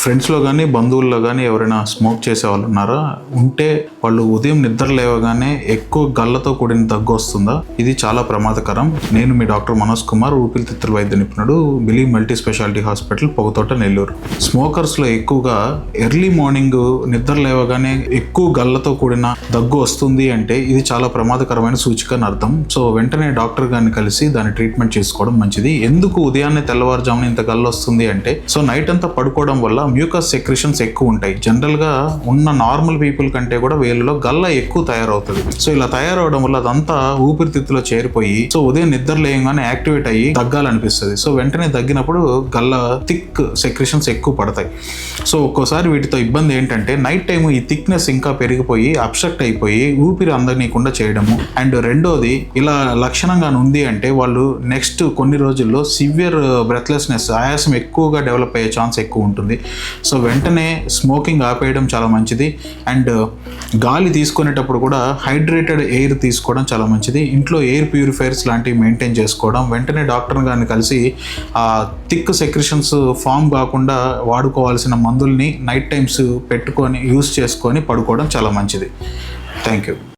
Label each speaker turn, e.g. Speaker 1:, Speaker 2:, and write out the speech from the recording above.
Speaker 1: ఫ్రెండ్స్లో కానీ బంధువుల్లో కానీ ఎవరైనా స్మోక్ చేసే వాళ్ళు ఉన్నారా? ఉంటే వాళ్ళు ఉదయం నిద్ర లేవగానే ఎక్కువ గల్లతో కూడిన దగ్గు వస్తుందా? ఇది చాలా ప్రమాదకరం. నేను మీ డాక్టర్ మనోజ్ కుమార్ ఊపిరితిత్తుల వైద్య నిపుణుడు బిలీ multi speciality hospital Pogathota Nellore. స్మోకర్స్లో ఎక్కువగా ఎర్లీ మార్నింగ్ నిద్ర లేవగానే ఎక్కువ గల్లతో కూడిన దగ్గు వస్తుంది అంటే ఇది చాలా ప్రమాదకరమైన సూచిక అని అర్థం. సో వెంటనే డాక్టర్ గారిని కలిసి దాని ట్రీట్మెంట్ చేసుకోవడం మంచిది. ఎందుకు ఉదయాన్నే తెల్లవారుజామున ఇంత గల్ల వస్తుంది అంటే సో నైట్ అంతా పడుకోవడం వల్ల మ్యూకస్ సెక్రిషన్స్ ఎక్కువ ఉంటాయి. జనరల్గా ఉన్న నార్మల్ పీపుల్ కంటే కూడా వేలులో గల్ల ఎక్కువ తయారవుతుంది. సో ఇలా తయారవడం వల్ల అదంతా ఊపిరితిత్తులో చేరిపోయి సో ఉదయం నిద్ర లేయంగానే యాక్టివేట్ అయ్యి తగ్గాలనిపిస్తుంది. సో వెంటనే తగ్గినప్పుడు గల్ల థిక్ సెక్రిషన్స్ ఎక్కువ పడతాయి. సో ఒక్కోసారి వీటితో ఇబ్బంది ఏంటంటే నైట్ టైం ఈ థిక్నెస్ ఇంకా పెరిగిపోయి అబ్స్ట్రక్ట్ అయిపోయి ఊపిరి అందనీయకుండా చేయడము. అండ్ రెండోది ఇలా లక్షణంగా ఉంది అంటే వాళ్ళు నెక్స్ట్ కొన్ని రోజుల్లో సివియర్ బ్రెత్లెస్నెస్ ఆయాసం ఎక్కువగా డెవలప్ అయ్యే ఛాన్స్ ఎక్కువ ఉంటుంది. సో వెంటనే స్మోకింగ్ ఆపేయడం చాలా మంచిది. అండ్ గాలి తీసుకునేటప్పుడు కూడా హైడ్రేటెడ్ ఎయిర్ తీసుకోవడం చాలా మంచిది. ఇంట్లో ఎయిర్ ప్యూరిఫైయర్స్ లాంటివి మెయింటైన్ చేసుకోవడం వెంటనే డాక్టర్ గారిని కలిసి ఆ థిక్ సెక్రిషన్స్ ఫామ్ కాకుండా వాడుకోవాల్సిన మందుల్ని నైట్ టైమ్స్ పెట్టుకొని యూస్ చేసుకొని పడుకోవడం చాలా మంచిది. Thank you.